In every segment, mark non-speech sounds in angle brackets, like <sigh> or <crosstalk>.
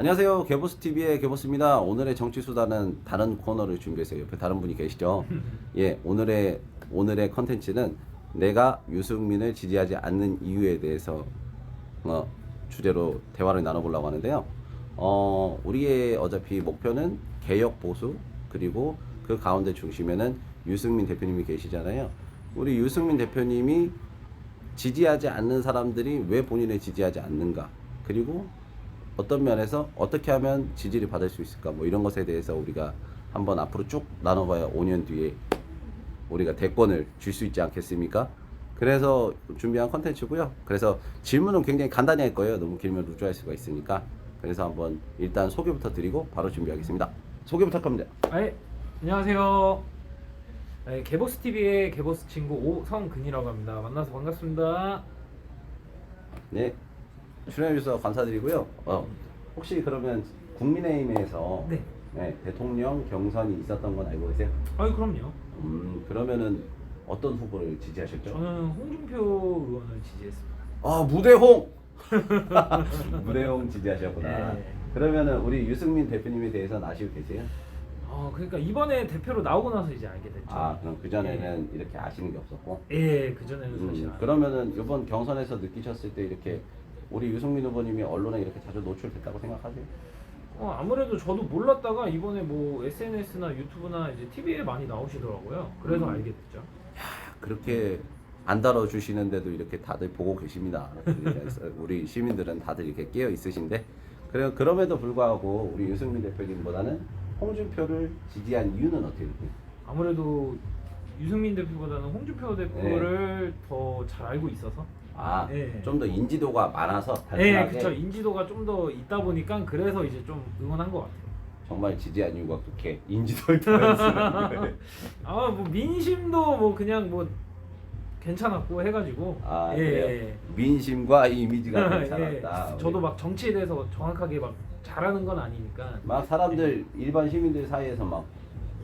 안녕하세요. 개보스 TV의 개보스입니다. 오늘의 정치 수다는 다른 코너를 준비했어요. 옆에 다른 분이 계시죠? <laughs> 예, 오늘의 오늘의 컨텐츠는 내가 유승민을 지지하지 않는 이유에 대해서 어, 주제로 대화를 나눠보려고 하는데요. 어, 우리의 어차피 목표는 개혁 보수 그리고 그 가운데 중심에는 유승민 대표님이 계시잖아요. 우리 유승민 대표님이 지지하지 않는 사람들이 왜 본인을 지지하지 않는가 그리고 어떤 면에서 어떻게 하면 지지를 받을 수 있을까 뭐 이런 것에 대해서 우리가 한번 앞으로 쭉 나눠봐야 5년 뒤에 우리가 대권을 줄 수 있지 않겠습니까? 그래서 준비한 컨텐츠고요. 그래서 질문은 굉장히 간단히 할 거예요. 너무 길면 루즈할 수가 있으니까. 그래서 한번 일단 소개부터 드리고 바로 준비하겠습니다. 소개 부탁합니다. 아, 예. 안녕하세요. 네, 개보스 TV의 개보스 친구 오성근이라고 합니다. 만나서 반갑습니다. 네. 출연해 주셔서 감사드리고요. 어, 혹시 그러면 국민의힘에서 네. 네, 대통령 경선이 있었던 건 알고 계세요? 아유 그럼요. 음, 그러면은 어떤 후보를 지지하셨죠? 저는 홍준표 의원을 지지했습니다. 아, 무대홍! <laughs> <laughs> 무대홍 지지하셨구나. 네. 그러면은 우리 유승민 대표님에 대해서는 아시고 계세요? 어, 그러니까 이번에 대표로 나오고 나서 이제 알게 됐죠. 아, 그럼 그전에는 이렇게 아시는 게 없었고? 예, 그 전에는 사실 음, 안- 그러면은 이번 경선에서 느끼셨을 때 이렇게 우리 유승민 후보님이 언론에 이렇게 자주 노출됐다고 생각하세요? 어, 아무래도 저도 몰랐다가 이번에 뭐 SNS나 유튜브나 이제 TV에 많이 나오시더라고요. 그래서 음. 알게 됐죠. 그렇게 안 다뤄주시는데도 이렇게 다들 보고 계십니다. <laughs> 우리 시민들은 다들 이렇게 깨어 있으신데 그래 그럼에도 불구하고 우리 유승민 대표님보다는 홍준표를 지지한 이유는 어떻게 되세요? 아무래도 유승민 대표보다는 홍준표 대표를 더 잘 알고 있어서 아, 네. 좀더 인지도가 많아서 네, 단순하게 그쵸. 인지도가 좀 더 있다 보니까 그래서 이제 좀 응원한 것 같아요. 정말 지지한 이유가 그렇게 들어있는 <laughs> 거예요. <laughs> 아, 뭐 민심도 뭐 그냥 뭐 괜찮았고 해가지고. 아, 예, 그래요? 민심과 이미지가 <laughs> 예. 괜찮았다. 저도 막 정치에 대해서 정확하게 막 잘하는 건 아니니까. 막 사람들 일반 시민들 사이에서 막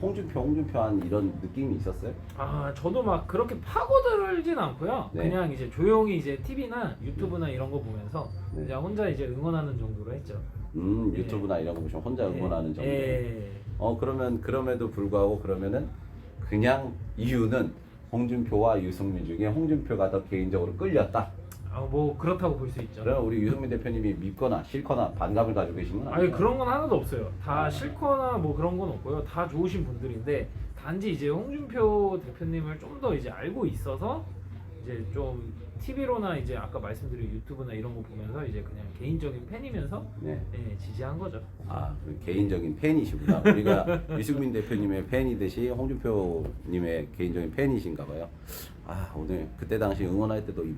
홍준표 홍준표 한 이런 느낌이 있었어요? 아, 저도 막 그렇게 파고들진 않고요. 네. 그냥 이제 조용히 이제 TV나 유튜브나 이런 거 보면서 네. 그냥 혼자 이제 응원하는 정도로 했죠. 음 예. 유튜브나 이런 거 보시면 혼자 응원하는 정도. 예. 어 그러면 그럼에도 불구하고 그러면은 그냥 이유는 홍준표와 유승민 중에 홍준표가 더 개인적으로 끌렸다. 아, 뭐 그렇다고 볼 수 있죠. 그럼 우리 유승민 대표님이 믿거나 싫거나 반감을 가지고 계신 건 아니 아니에요? 그런 건 하나도 없어요. 다 아. 싫거나 뭐 그런 건 없고요. 다 좋으신 분들인데 단지 이제 홍준표 대표님을 좀 더 이제 알고 있어서 이제 좀 TV로나 이제 아까 말씀드린 유튜브나 이런 거 보면서 이제 그냥 개인적인 팬이면서 네. 예, 지지한 거죠. 아, 그 개인적인 팬이시구나. 우리가 <laughs> 유승민 대표님의 팬이듯이 홍준표님의 개인적인 팬이신가 봐요. 아, 오늘 그때 당시 응원할 때도 이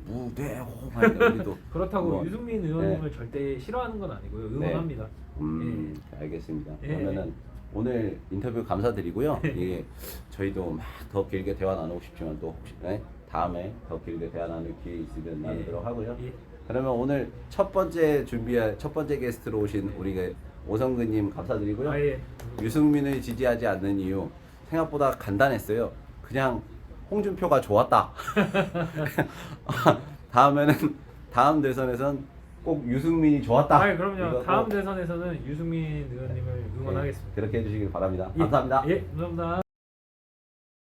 하니까 우리도 <laughs> 그렇다고 뭐, 유승민 의원님을 절대 싫어하는 건 아니고요. 응원합니다. 음, 알겠습니다. 예. 그러면은 오늘 인터뷰 감사드리고요. 이게 <laughs> 저희도 막 더 길게 대화 나누고 싶지만 또 혹시 네? 다음에 더 길게 대화 나눌 기회 있으면 나누도록 하고요. 예. 그러면 오늘 첫 번째 준비할 첫 번째 게스트로 오신 우리 그 오성근님 감사드리고요. 아 예. 유승민을 지지하지 않는 이유 생각보다 간단했어요. 그냥 홍준표가 좋았다. <laughs> 다음에는 다음 대선에선 꼭 유승민이 좋았다. 아 그럼요. 이거 다음 꼭, 대선에서는 유승민 의원님을 예, 응원하겠습니다. 그렇게 해주시길 바랍니다. 예. 감사합니다. 예, 감사합니다.